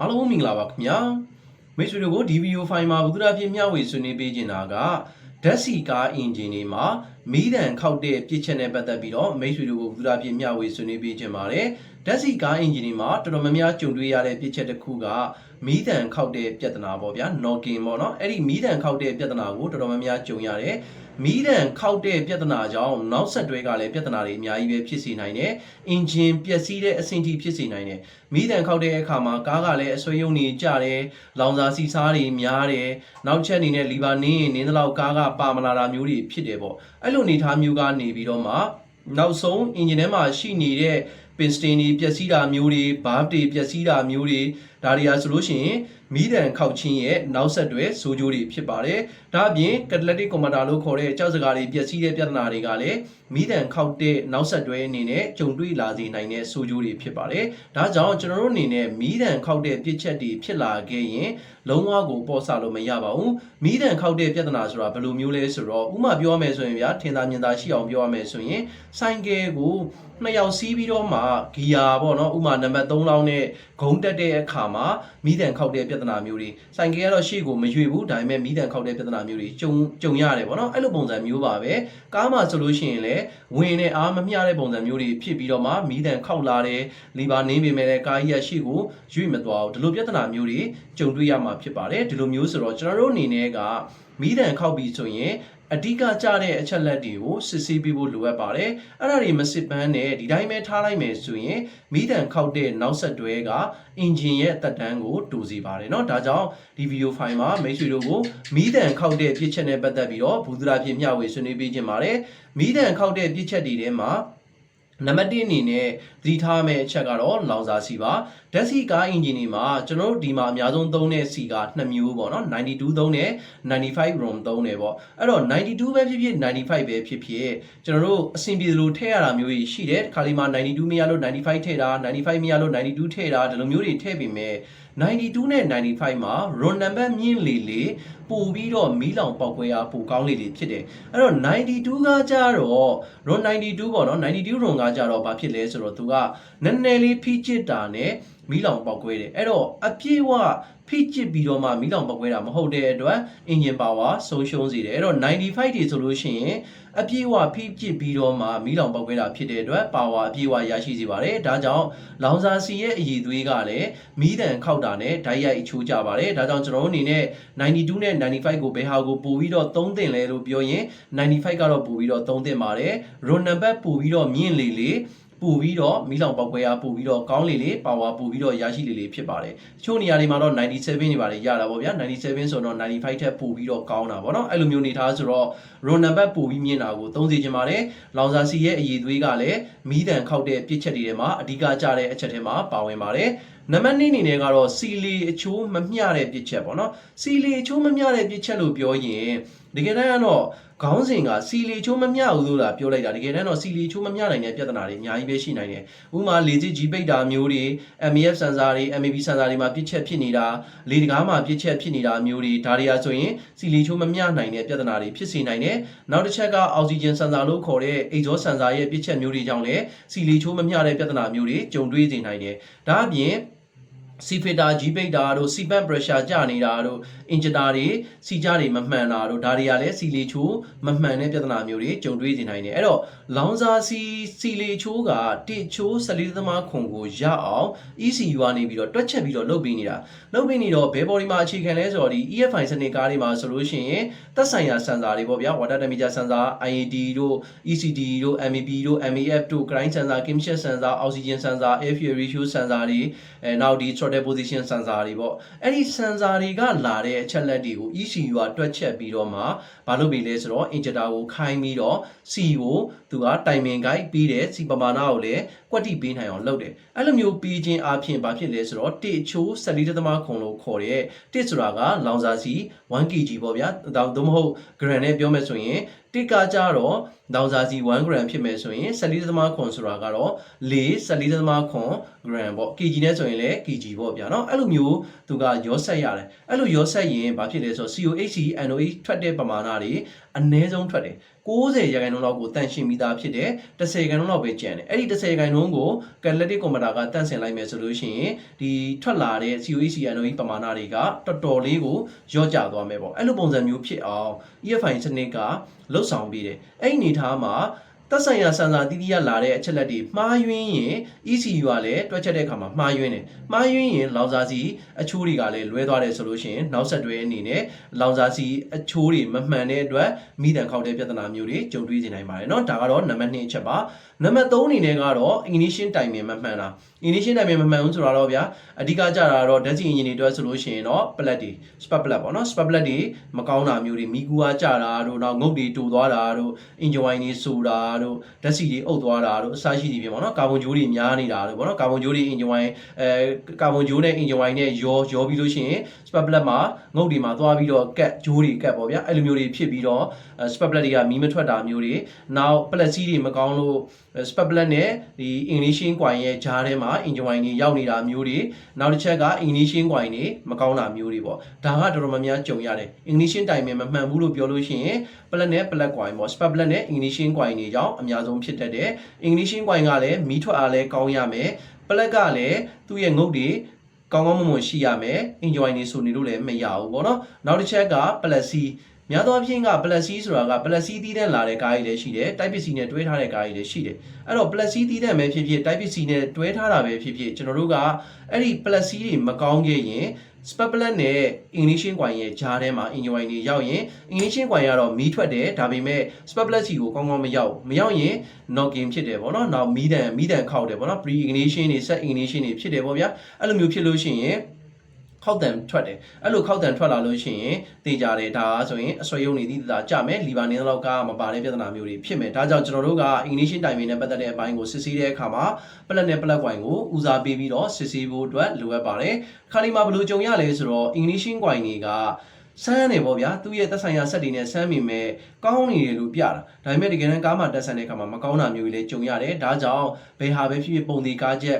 အားလုံးမင်္ဂလာပါခင်ဗျာမိတ်ဆွေတို့ကိုဒီဗီဒီယိုဖိုင်မှာဘုဒ္ဓပြည့်မျှဝေဆွေးနွေးပေးနေတာကဓာတ်စီကားအင်ဂျင်တွေမှာမီးတံခောက်တဲ့ပြစ်ချက်နဲ့ပတ်သက်ပြီးတော့မိတ်ဆွေတို့ကိုဘုဒ္ဓပြည့်မျှဝေဆွေးနွေးပေးခြင်းပါတယ်ဓာတ်စီကားအင်ဂျင်တွေမှာတော်တော်များများကြုံတွေ့ရတဲ့ပြစ်ချက်တစ်ခုကမီးတံခောက်တဲ့ပြဿနာပေါ့ဗျာ knocking ပေါ့နော်အဲ့ဒီမီးတံခောက်တဲ့ပြဿနာကိုတော်တော်များများကြုံရတယ် မီးတံခောက်တဲ့ပြဿနာကြောင့်နောက်ဆက်တွဲကလည်းပြဿနာတွေအများကြီးပဲဖြစ်စေနိုင်တယ်။အင်ဂျင်ပျက်စီးတဲ့အဆင့်ထိဖြစ်စေနိုင်တယ်။မီးတံခောက်တဲ့အခါမှာကားကလည်းအဆွေးယုံနေကြတယ်။လောင်စာစီစားတွေများတယ်။နောက်ချက်အနေနဲ့လီဗာနင်းရင်နင်းတဲ့လောက်ကားကပါမလာတာမျိုးတွေဖြစ်တယ်ပေါ့။အဲ့လိုအနေထားမျိုးကနေပြီးတော့မှနောက်ဆုံးအင်ဂျင်ထဲမှာရှိနေတဲ့ ပင်စတင်တွေပျက်စီးတာမျိုးတွေဘားတွေပျက်စီးတာမျိုးတွေဒါတွေဟာဆိုလို့ရှိရင်မီးတံခောက်ခြင်းရဲ့နောက်ဆက်တွဲဆိုးကျိုးတွေဖြစ်ပါတယ်။ဒါအပြင်ကက်တလက်တစ်ကွန်မန်တာလို့ခေါ်တဲ့ကြောက်စကားတွေပျက်စီးတဲ့ပြဿနာတွေကလည်းမီးတံခောက်တဲ့နောက်ဆက်တွဲအနေနဲ့ကြုံတွေ့လာစေနိုင်တဲ့ဆိုးကျိုးတွေဖြစ်ပါတယ်။ဒါကြောင့်ကျွန်တော်တို့အနေနဲ့မီးတံခောက်တဲ့ပြစ်ချက်တွေဖြစ်လာခဲ့ရင်လုံးဝကိုပေါ်ဆလို့မရပါဘူး။မီးတံခောက်တဲ့ပြဿနာဆိုတာဘယ်လိုမျိုးလဲဆိုတော့ဥမာပြောရမယ်ဆိုရင်ဗျာထင်သာမြင်သာရှိအောင်ပြောရမယ်ဆိုရင်ဆိုင်ကယ်ကိုနှစ်ယောက်စီးပြီးတော့မှဂီယာပေါ့နော်ဥမာနံပါတ်3လောက်နဲ့ဂုံတက်တဲ့အခါမှာမီးတံခောက်တဲ့ပြဿနာမျိုးတွေဆိုင်ကယ်ကတော့ရှေ့ကိုမရွေဘူးဒါပေမဲ့မီးတံခောက်တဲ့ပြဿနာမျိုးတွေကြုံကြုံရတယ်ပေါ့နော်အဲ့လိုပုံစံမျိုးပါပဲကားမှာဆိုလို့ရှိရင်လည်းဝင်နဲ့အားမမျှတဲ့ပုံစံမျိုးတွေဖြစ်ပြီးတော့မှမီးတံခောက်လာတယ်လီဗာနင်းပေမဲ့လည်းကားကြီးကရှေ့ကိုရွေ့မသွားဘူးဒီလိုပြဿနာမျိုးတွေကြုံတွေ့ရမှာဖြစ်ပါတယ်ဒီလိုမျိုးဆိုတော့ကျွန်တော်တို့အနေနဲ့ကမီးတံခောက်ပြီးဆိုရင် အဓိကကြတဲ့အချက်လက်တွေကိုစစ်ဆေးပေးဖို့လိုအပ်ပါတယ်။အဲ့ဒါတွေမစစ်ပန်းနဲ့ဒီတိုင်းပဲထားလိုက်မယ်ဆိုရင်မိတန်ခောက်တဲ့နောက်ဆက်တွဲကအင်ဂျင်ရဲ့တက်တန်းကိုတူစီပါတယ်เนาะဒါကြောင့်ဒီဗီဒီယိုဖိုင်မှာမိတ်ဆွေတို့ကိုမိတန်ခောက်တဲ့ပြစ်ချက်နဲ့ပတ်သက်ပြီးတော့ဘူးသရာဖြစ်မျှဝေဆွေးနွေးပေးခြင်းပါတယ်။မိတန်ခောက်တဲ့ပြစ်ချက်တွေထဲမှာ နံပါတ်1အနေနဲ့သတိထားမယ့်အချက်ကတော့လောင်စာစီပါဓာတ်စီကားအင်ဂျင်တွေမှာကျွန်တော်တို့ဒီမှာအများဆုံးသုံးတဲ့စီက2မျိုးပေါ့နော်92သုံးတယ်95 ROM သုံးတယ်ပေါ့အဲ့တော့92ပဲဖြစ်ဖြစ်95ပဲဖြစ်ဖြစ်ကျွန်တော်တို့အဆင်ပြေသလိုထည့်ရတာမျိုးကြီးရှိတယ်ခါလီမှာ92မရလို့95ထည့်တာ95မရလို့92ထည့်တာဒီလိုမျိုးတွေထည့်ပြီးမဲ့ 92နဲ့95မှာ ROM number မြင့်လေလေပို့ပြီးတော့မီးလောင်ပေါက်ခွဲအားပိုကောင်းလေလေဖြစ်တယ်အဲ့တော့92ကကြတော့ ROM 92ပေါ့နော်92 ROM ကကြတော့ဘာဖြစ်လဲဆိုတော့သူကနည်းနည်းလေးဖိချစ်တာနဲ့မီးလောင်ပေါက်ခွဲတယ်အဲ့တော့အပြည့်ဝ ဖိချစ်ပြီးတော့မှမီးလောင်ပေါက်ခွဲတာမဟုတ်တဲ့အတွက် engine power ဆုံးရှုံးစေတယ်အဲ့တော့95တွေဆိုလို့ရှိရင်အပြည့်ဝဖိချစ်ပြီးတော့မှမီးလောင်ပေါက်ခွဲတာဖြစ်တဲ့အတွက် power အပြည့်ဝရရှိစေပါတယ်ဒါကြောင့်လောင်စာစီရဲ့အရည်သွေးကလည်းမီးတန်ခောက်တာနဲ့ဓာတ်ရိုက်အချိုးကြပါတယ်ဒါကြောင့်ကျွန်တော်တို့အနေနဲ့92နဲ့95ကိုဘယ်ဟာကိုပို့ပြီးတော့သုံးသင့်လဲလို့ပြောရင်95ကတော့ပို့ပြီးတော့သုံးသင့်ပါတယ် row number ပို့ပြီးတော့မြင့်လေလေ ပို့ပြီးတော့မီးလောင်ပေါက်ကွဲအားပို့ပြီးတော့ကောင်းလေလေပါဝါပို့ပြီးတော့ရရှိလေလေဖြစ်ပါတယ်။တချို့နေရာတွေမှာတော့97တွေပါတယ်ရတာပေါ့ဗျာ97ဆိုတော့95ထက်ပို့ပြီးတော့ကောင်းတာပေါ့နော်အဲ့လိုမျိုးနေထားဆိုတော့ row number ပို့ပြီးမြင့်တာကိုသုံးစီခြင်းပါတယ်။လောင်စာစီရဲ့အည်သွေးကလည်းမီးတန်ခောက်တဲ့ပြစ်ချက်တွေထဲမှာအဓိကကျတဲ့အချက်ထဲမှာပါဝင်ပါတယ်။နံပါတ်2အနေနဲ့ကတော့စီလီအချိုးမမျှတဲ့ပြစ်ချက်ပေါ့နော်စီလီအချိုးမမျှတဲ့ပြစ်ချက်လို့ပြောရင်တကယ်တမ်းကတော့ခေါင်းစဉ်ကစီလီချိုးမမျှဘူးလို့လားပြောလိုက်တာတကယ်တမ်းတော့စီလီချိုးမမျှနိုင်တဲ့ပြဿနာတွေအများကြီးပဲရှိနိုင်တယ်ဥပမာလေစစ်ကြီးပိတ်တာမျိုးတွေ MEF စင်ဆာတွေ MAB စင်ဆာတွေမှာပြစ်ချက်ဖြစ်နေတာလေတကားမှာပြစ်ချက်ဖြစ်နေတာမျိုးတွေဒါတွေအားဆိုရင်စီလီချိုးမမျှနိုင်တဲ့ပြဿနာတွေဖြစ်စေနိုင်တယ်နောက်တစ်ချက်ကအောက်ဆီဂျင်စင်ဆာလို့ခေါ်တဲ့အိတ်ဇောစင်ဆာရဲ့ပြစ်ချက်မျိုးတွေကြောင့်လည်းစီလီချိုးမမျှတဲ့ပြဿနာမျိုးတွေကြုံတွေ့စေနိုင်တယ်ဒါအပြင် စီဖီတာဂျီပိတ်တာတို့စီပန့်ပရက်ရှာကျနေတာတို့အင်ဂျင်တာတွေစီကြတွေမမှန်တာတို့ဒါတွေကလည်းစီလီချိုးမမှန်တဲ့ပြဿနာမျိုးတွေကြုံတွေ့နေနိုင်တယ်အဲ့တော့လောင်စာစီစီလီချိုးကတစ်ချိုး14သမားခွန်ကိုရအောင် ECU ကနေပြီးတော့တွက်ချက်ပြီးတော့လုပ်ပေးနေတာလုပ်ပေးနေတော့ဘယ် body မှာအခြေခံလဲဆိုတော့ဒီ EFI စနစ်ကားတွေမှာဆိုလို့ရှိရင်သက်ဆိုင်ရာစင်ဆာတွေပေါ့ဗျာ water temperature sensor IAD တို့ ECD တို့ MEP တို့ MEF တို့ grind sensor chemical sensor oxygen sensor air fuel ratio sensor တွေအဲနောက်ဒီ throttle position sensor တွေပေါ့အဲ့ဒီ sensor တွေကလာတဲ့အချက်လက်တွေကို ECU ကတွက်ချက်ပြီးတော့မှမလုပ်ပြီလဲဆိုတော့ injector ကိုခိုင်းပြီးတော့ C ကို သူကတိုင်ပင် guide ပြီးတဲ့ C ပမာဏကိုလည်းကွက်တိပေးနိုင်အောင်လုပ်တယ်အဲ့လိုမျိုးပြီးခြင်းအပြင်ဘာဖြစ်လဲဆိုတော့တစ်ချိုး14သမခုံလို့ခေါ်တဲ့တစ်ဆိုတာကလောင်စာစီ 1kg ပေါ့ဗျာဒါသို့မဟုတ် gram နဲ့ပြောမယ်ဆိုရင်တစ်ကကြတော့ လောင်စာစီ1 gram ဖြစ်မယ်ဆိုရင်14.9ခွန်ဆိုတာကတော့4 14.9ခွန် gram ပေါ့ kg နဲ့ဆိုရင်လည်း kg ပေါ့ဗျာเนาะအဲ့လိုမျိုးသူကရောဆက်ရတယ်အဲ့လိုရောဆက်ရင်ဘာဖြစ်လဲဆိုတော့ COH NOH ထွက်တဲ့ပမာဏတွေ အနည်းဆုံးထွက်တယ်90ရာခိုင်နှုန်းလောက်ကိုတန့်ရှင်းမိသားဖြစ်တယ်10ရာခိုင်နှုန်းလောက်ပဲကျန်တယ်အဲ့ဒီ10ရာခိုင်နှုန်းကို catalytic converter ကတန့်စင်လိုက်မယ်ဆိုလို့ရှိရင်ဒီထွက်လာတဲ့ COH NOH ပမာဏတွေကတော်တော်လေးကိုရော့ကျသွားမယ်ပေါ့အဲ့လိုပုံစံမျိုးဖြစ်အောင် EFI စနစ်ကလှုပ်ဆောင်ပေးတယ်အဲ့ဒီအနေထားမှာ သက်ဆိုင်ရာစံစာတီးတီးရလာတဲ့အချက်လက်တွေမှားယွင်းရင် ECU ကလည်းတွက်ချက်တဲ့အခါမှာမှားယွင်းတယ်မှားယွင်းရင်လောင်စာစီအချိုးတွေကလည်းလွဲသွားတယ်ဆိုလို့ရှိရင်နောက်ဆက်တွဲအနေနဲ့လောင်စာစီအချိုးတွေမမှန်တဲ့အတွက်မိတန်ခောက်တဲ့ပြဿနာမျိုးတွေကြုံတွေ့နေနိုင်ပါတယ်เนาะဒါကတော့နံပါတ်2အချက်ပါနံပါတ်3အနေနဲ့ကတော့ ignition timing မမှန်တာ ignition timing မမှန်ဘူးဆိုတော့ဗျာအဓိကကြတာတော့ DAC engine တွေအတွက်ဆိုလို့ရှိရင်တော့ plug တွေ spark plug ပေါ့နော် spark plug တွေမကောင်းတာမျိုးတွေမိကူအားကြတာတို့နောက်ငုတ်တွေတူသွားတာတို့ engine wine တွေဆိုတာတို့ DAC တွေအုပ်သွားတာတို့အစရှိသည်ဖြစ်ပေါ့နော်ကာဗွန်ဂျိုးတွေများနေတာတို့ပေါ့နော်ကာဗွန်ဂျိုးတွေ engine wine အဲကာဗွန်ဂျိုးနဲ့ engine wine နဲ့ရောရောပြီးလို့ရှိရင် spark plug မှာငုတ်တွေမှာသွားပြီးတော့ကတ်ဂျိုးတွေကတ်ပေါ့ဗျာအဲ့လိုမျိုးတွေဖြစ်ပြီးတော့ spark plug တွေကမီးမထွက်တာမျိုးတွေနောက် plug စီးတွေမကောင်းလို့ spark plug နဲ့ဒီ ignition coil ရဲ့ဂျားထဲမှာ engine wine တွေရောက်နေတာမျိုးတွေနောက်တစ်ချက်က ignition coil တွေမကောင်းတာမျိုးတွေပေါ့ဒါကတော်တော်များများကြုံရတယ် ignition timing မမှန်ဘူးလို့ပြောလို့ရှိရင် plug နဲ့ plug coil ပေါ့ spark plug နဲ့ ignition coil တွေကြောင့်အများဆုံးဖြစ်တတ်တယ် ignition coil ကလည်းမီးထွက်အားလည်းကောင်းရမယ် plug ကလည်းသူ့ရဲ့ငုတ်တွေကောင်းကောင်းမွန်မွန်ရှိရမယ် enjoy နေဆိုနေလို့လည်းမရဘူးပေါ့နော်နောက်တစ်ချက်က plus C များသောအားဖြင့်က plus C ဆိုတာက plus C တီးတဲ့လာတဲ့ကားကြီးလည်းရှိတယ် type C နဲ့တွဲထားတဲ့ကားကြီးလည်းရှိတယ်အဲ့တော့ plus C တီးတဲ့ပဲဖြစ်ဖြစ် type C နဲ့တွဲထားတာပဲဖြစ်ဖြစ်ကျွန်တော်တို့ကအဲ့ဒီ plus C တွေမကောင်းခဲ့ရင် spark plug နဲ့ ignition coil ရဲ့ဂျားထဲမှာ enjoy တွေရောက်ရင် ignition coil ကတော့မီးထွက်တယ်ဒါပေမဲ့ spark plug စီကိုကောင်းကောင်းမရောက်ဘူးမရောက်ရင် knocking ဖြစ်တယ်ပေါ့နော်နောက်မီးတန်မီးတန်ခောက်တယ်ပေါ့နော် pre ignition တွေ set ignition တွေဖြစ်တယ်ပေါ့ဗျာအဲ့လိုမျိုးဖြစ်လို့ရှိရင် ခောက်တန်ထွက်တယ်အဲ့လိုခောက်တန်ထွက်လာလို့ရှိရင်တေးကြတယ်ဒါဆိုရင်အဆွေရုံနေသည့်တာကြမယ်လီဘာနေတော့ကမပါတဲ့ပြဿနာမျိုးတွေဖြစ်မယ်ဒါကြောင့်ကျွန်တော်တို့က ignition timing နဲ့ပတ်သက်တဲ့အပိုင်းကိုစစ်ဆေးတဲ့အခါမှာ plug နဲ့ plug coil ကိုဦးစားပေးပြီးတော့စစ်ဆေးဖို့အတွက်လိုအပ်ပါတယ်ခါဒီမှာဘယ်လိုကြုံရလဲဆိုတော့ ignition coil တွေက ဆန်းနေပေါ့ဗျာသူ့ရဲ့သက်ဆိုင်ရာဆက်တွေနဲ့ဆန်းမိမဲ့ကောင်းနေတယ်လို့ပြတာဒါပေမဲ့တကယ်တမ်းကားမှာတက်ဆန်တဲ့အခါမှာမကောင်းတာမျိုးတွေလည်းကြုံရတယ်ဒါကြောင့်ဘယ်ဟာပဲဖြစ်ဖြစ်ပုံဒီကားချက်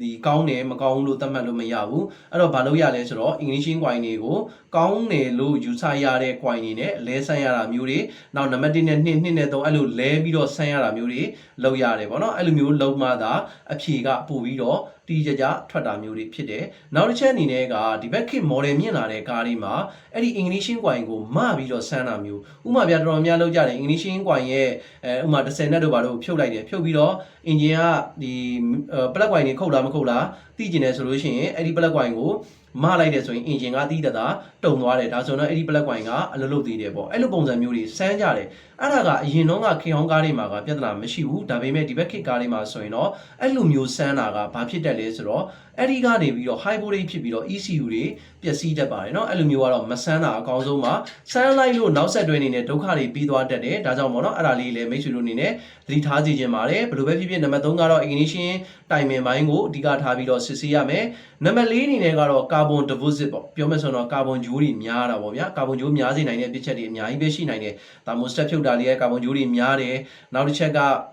ဒီကောင်းတယ်မကောင်းဘူးလို့သတ်မှတ်လို့မရဘူးအဲ့တော့ဘာလို့ရလဲဆိုတော့ ignition coil တွေကိုကောင်းတယ်လို့ယူဆရတဲ့ coil တွေနဲ့လဲဆန်းရတာမျိုးတွေနောက်နံပါတ်1နဲ့2 2နဲ့3အဲ့လိုလဲပြီးတော့ဆန်းရတာမျိုးတွေလုပ်ရတယ်ပေါ့နော်အဲ့လိုမျိုးလုံးမှသာအဖြေကပို့ပြီးတော့တီးကြကြထွက်တာမျိုးတွေဖြစ်တယ်နောက်တစ်ချက်အနေနဲ့ကဒီဘက်ခေတ် model မြင့်လာတဲ့ကားတွေမှာအဲ့ဒီ ignition coil ကိုမပြီးတော့ဆန်းတာမျိုးဥပမာပြတော်တော်များလောက်ကြတယ် ignition coil ရဲ့အဲဥပမာ10နဲ့တို့ဘာလို့ဖြုတ်လိုက်တယ်ဖြုတ်ပြီးတော့ engine ကဒီ plug coil တွေခုတ်လားမခုတ်လားသိကျင်တယ်ဆိုလို့ရှိရင်အဲ့ဒီ plug coil ကို မလိုက်တယ်ဆိုရင် engine ကတီးတတာတုံသွားတယ်ဒါဆိုတော့အဲ့ဒီ plug coil ကအလုပ်လုပ်သေးတယ်ပေါ့အဲ့လိုပုံစံမျိုးတွေစမ်းကြတယ်အဲ့ဒါကအရင်တော့ကခေဟောင်းကားတွေမှာကပြဿနာမရှိဘူးဒါပေမဲ့ဒီဘက်ခေတ်ကားတွေမှာဆိုရင်တော့အဲ့လိုမျိုးစမ်းတာကဘာဖြစ်တတ်လဲဆိုတော့ အဲ့ဒီကနေပြီးတော့ high voltage ဖြစ်ပြီးတော့ ECU တွေပျက်စီးတတ်ပါတယ်เนาะအဲ့လိုမျိုးကတော့မဆန်းတာအကောင်းဆုံးပါဆန်းလိုက်လို့နောက်ဆက်တွဲအနေနဲ့ဒုက္ခတွေပြီးသွားတတ်တယ်ဒါကြောင့်ပေါ့เนาะအဲ့ဒါလေးလည်းမိတ်ဆွေတို့အနေနဲ့သတိထားစီခြင်းပါတယ်ဘယ်လိုပဲဖြစ်ဖြစ်နံပါတ်3ကတော့ ignition timing ဘိုင်းကိုအဓိကထားပြီးတော့စစ်ဆေးရမယ်နံပါတ်4အနေနဲ့ကတော့ carbon deposit ပေါ့ပြောမယ်ဆိုတော့ carbon ဂျိုးတွေများတာပေါ့ဗျာ carbon ဂျိုးများစေနိုင်တဲ့ပြစ်ချက်တွေအများကြီးပဲရှိနိုင်တယ်ဒါမို့ step ဖြုတ်တာလေးရဲ့ carbon ဂျိုးတွေများတယ်နောက်တစ်ချက်ကအဲ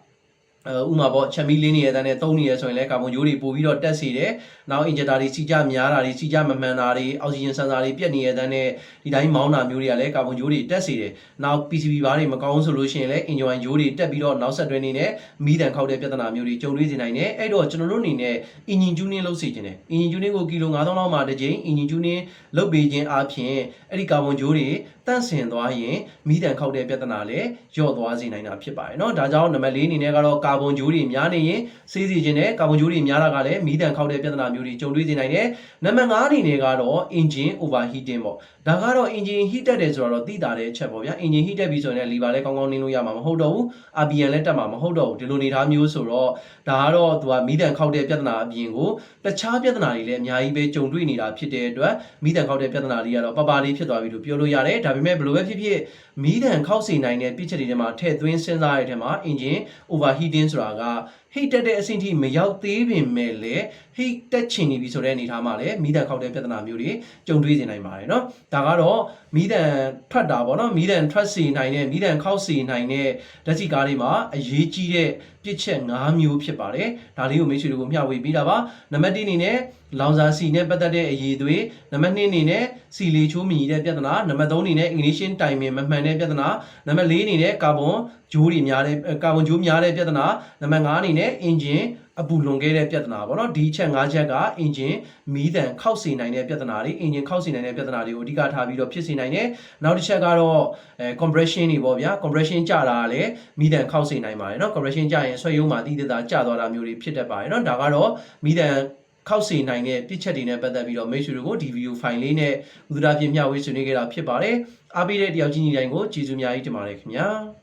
ဥမာပေါ့ချက်မီးလင်းနေရတဲ့တန်းနဲ့သုံးနေရဆိုရင်လည်းကာဗွန်ယိုးတွေပို့ပြီးတော့တက်စေတယ်။နောက်အင်ဂျက်တာတွေစီကြများတာတွေစီကြမမှန်တာတွေအောက်ဆီဂျင်ဆန်ဆာတွေပြက်နေရတဲ့တန်းနဲ့ဒီတိုင်းမောင်းတာမျိုးတွေကလည်းကာဗွန်ယိုးတွေတက်စေတယ်။နောက် PCB ဘားတွေမကောင်းဆိုလို့ရှိရင်လည်းအင်ဂျွန်ယိုးတွေတက်ပြီးတော့နောက်ဆက်တွဲနေနဲ့မီးတန်ခောက်တဲ့ပြဿနာမျိုးတွေကြုံတွေ့နေနိုင်တယ်။အဲ့တော့ကျွန်တော်တို့အနေနဲ့အင်ဂျင်ကျူးနင်းလုပ်စေခြင်းတယ်။အင်ဂျင်ကျူးနင်းကိုကီလို9000လောက်မှတစ်ကြိမ်အင်ဂျင်ကျူးနင်းလုပ်ပေးခြင်းအပြင်အဲ့ဒီကာဗွန်ယိုးတွေတန့်စင်သွားရင်မီးတန်ခောက်တဲ့ပြဿနာလည်းလျော့သွားစေနိုင်တာဖြစ်ပါတယ်။နော်။ဒါကြောင့်နံပါတ်၄အနေနဲ့ကတော့ကာဗွန်ဂျိုးတွေများနေရင်စေးစီခြင်းနဲ့ကာဗွန်ဂျိုးတွေများတာကလည်းမီးတန်ခောက်တဲ့ပြဿနာမျိုးတွေကြုံတွေ့စေနိုင်တယ်နံပါတ်၅အနေနဲ့ကတော့ engine overheating ပေါ့ဒါကတော့ engine heat တက်တယ်ဆိုတော့သိတာတဲ့အချက်ပေါ့ဗျာ engine heat တက်ပြီဆိုရင်လည်း lever လည်းကောင်းကောင်းနင်းလို့ရမှာမဟုတ်တော့ဘူး RPM လည်းတက်မှာမဟုတ်တော့ဘူးဒီလိုနေသားမျိုးဆိုတော့ဒါကတော့သူကမီးတန်ခောက်တဲ့ပြဿနာအပြင်ကိုတခြားပြဿနာတွေလည်းအများကြီးပဲကြုံတွေ့နေတာဖြစ်တဲ့အတွက်မီးတန်ခောက်တဲ့ပြဿနာတွေကတော့ပပလေးဖြစ်သွားပြီလို့ပြောလို့ရတယ်ဒါပေမဲ့ဘယ်လိုပဲဖြစ်ဖြစ်မီးတန်ခောက်စေနိုင်တဲ့ပြစ်ချက်တွေထဲမှာထည့်သွင်းစဉ်းစားရတဲ့ထဲမှာ engine overheating engine ဆိုတာက heat တက်တဲ့အဆင့်ထိမရောက်သေးပင်မဲ့လည်း heat တက်ချင်နေပြီဆိုတဲ့အနေအထားမှာလည်းမီးတန်ခောက်တဲ့ပြဿနာမျိုးတွေကြုံတွေ့နေနိုင်ပါတယ်เนาะဒါကတော့မီးတန်ထွက်တာပေါ့เนาะမီးတန်ထွက်စေနိုင်တဲ့မီးတန်ခောက်စေနိုင်တဲ့ဓာတ်ဆီကားတွေမှာအရေးကြီးတဲ့ ပြစ်ချက်၅မျိုးဖြစ်ပါတယ်ဒါလေးကိုမိတ်ဆွေတို့ကိုမျှဝေပေးတာပါနံပါတ်1အနေနဲ့လောင်စာစီနဲ့ပတ်သက်တဲ့အရေးတွေနံပါတ်2အနေနဲ့စီလီချိုးမြည်တဲ့ပြဿနာနံပါတ်3အနေနဲ့ ignition timing မမှန်တဲ့ပြဿနာနံပါတ်4အနေနဲ့ကာဗွန်ဂျိုးတွေများတဲ့ကာဗွန်ဂျိုးများတဲ့ပြဿနာနံပါတ်5အနေနဲ့ engine အပူလွန်ခဲ့တဲ့ပြဿနာပေါ့နော်ဒီအချက်၅ချက်က engine မီးတန်ခောက်စေနိုင်တဲ့ပြဿနာတွေ engine ခောက်စေနိုင်တဲ့ပြဿနာတွေကိုအဓိကထားပြီးတော့ဖြစ်စေနိုင်တယ်နောက်တစ်ချက်ကတော့အဲ compression တွေပေါ့ဗျာ compression ကြတာကလည်းမီးတန်ခောက်စေနိုင်ပါတယ်နော် compression ကြရင်ဆွဲယုံမှာတိတိကျကျသွားတာမျိုးတွေဖြစ်တတ်ပါတယ်နော်ဒါကတော့မီးတန်ခောက်စေနိုင်တဲ့ပြစ်ချက်တွေနဲ့ပတ်သက်ပြီးတော့မိတ်ဆွေတို့ကိုဒီဗီဒီယိုဖိုင်လေးနဲ့ဥဒရာပြမျှဝေဆွေးနွေးခဲ့တာဖြစ်ပါတယ်အားပေးတဲ့တယောက်ချင်းညီတိုင်းကိုကျေးဇူးအများကြီးတင်ပါတယ်ခင်ဗျာ